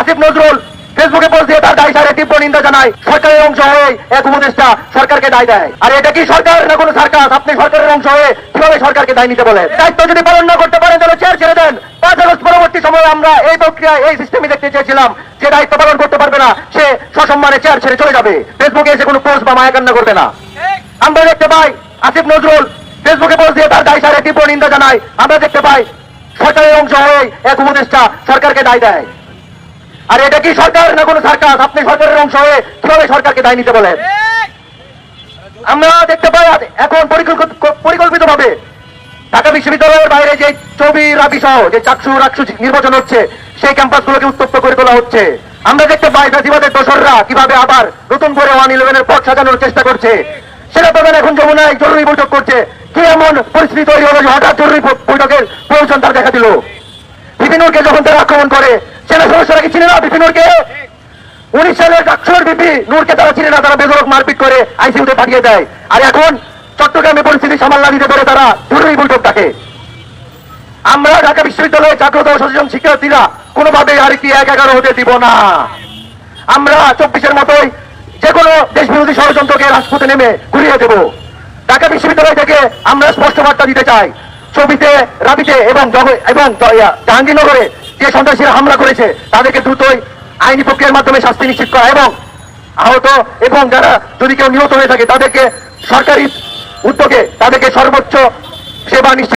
আসিফ নজরুল ফেসবুকে পোস্ট দিয়ে তার দায় সারে তীব্র নিন্দা জানায়। সরকারের অংশ হয়ে এক উপদেষ্টা সরকারকে দায় দেয়। আর এটা কি সরকার না কোনো সার্কাস? আপনি সরকারের অংশ হয়ে কীভাবে সরকারকে দায় নিতে বলেন? দায়িত্ব যদি পালন না করতে পারেন, তাহলে চেয়ার ছেড়ে দেন। পাঁচ আগস্ট পরবর্তী সময়ে আমরা এই প্রক্রিয়া এই সিস্টেমে দেখতে চেয়েছিলাম যে দায়িত্ব পালন করতে পারবে না, সে সসম্মানে চেয়ার ছেড়ে চলে যাবে। ফেসবুকে এসে কোনো পোস্ট বা মায়া কান্না করবে না। আমরা দেখতে পাই আসিফ নজরুল ফেসবুকে পোস্ট দিয়ে তার দায় সারে তীব্র নিন্দা জানায়। আমরা দেখতে পাই সরকারের অংশ হয়ে এক উপদেষ্টা সরকারকে দায় দেয়। আর এটা কি সরকার না কোনো সার্কাস? আপনি সরকারের অংশ হয়ে কীভাবে সরকারকে দায় নিতে বলেন? আমরা দেখতে পাই এখন পরিকল্পিত ভাবে ঢাকা বিশ্ববিদ্যালয়ের বাইরে যে ছবি রাবি সহ, যে চাকসু রাকসু নির্বাচন হচ্ছে, সেই ক্যাম্পাসগুলোকে উত্তপ্ত করে তোলা হচ্ছে। আমরা দেখতে পাই ফ্যাসিবাদের দোসররা কীভাবে আবার নতুন করে ওয়ান ইলেভেনের পথ সাজানোর চেষ্টা করছে। সেটা পাবেন এখন যমুনায় জরুরি বৈঠক করছে। কি এমন পরিস্থিতি তৈরি হলো হঠাৎ জরুরি বৈঠকের প্রয়োজন তার দেখা দিল? বিপিনুরকে যখন তারা আক্রমণ করে সেনা সদস্যরা কি চিনে না বিপিনুরকে উনিশ সালের ডাকসুর বিপি নূরকে তারা চিনে না, তারা বেদরক মারপিট করে আইসিইউতে পাঠিয়ে দেয়। আর এখন চট্টগ্রামে পরিস্থিতি সামাল না দিতে পারে তারা জরুরি বৈঠক ডাকে। আমরা ঢাকা বিশ্ববিদ্যালয়ে জাগ্রত সচেতন শিক্ষার্থীরা কোনোভাবে আর কি এক এগারো হতে দিব না। আমরা চব্বিশের মতোই যে কোনো দেশ বিরোধী ষড়যন্ত্রকে রাজপথে নেমে ঘুরিয়ে দেব। ঢাকা বিশ্ববিদ্যালয় থেকে আমরা স্পষ্ট বার্তা দিতে চাই। ছবিতে, রাবিতে এবং এবং জাহাঙ্গীরনগরে যে সন্ত্রাসীরা হামলা করেছে, তাদেরকে দ্রুতই আইনি প্রক্রিয়ার মাধ্যমে শাস্তি নিশ্চিত করা এবং আহত এবং যারা যদি কেউ নিহত হয়ে থাকে, তাদেরকে সরকারি উদ্যোগে তাদেরকে সর্বোচ্চ সেবা নিশ্চিত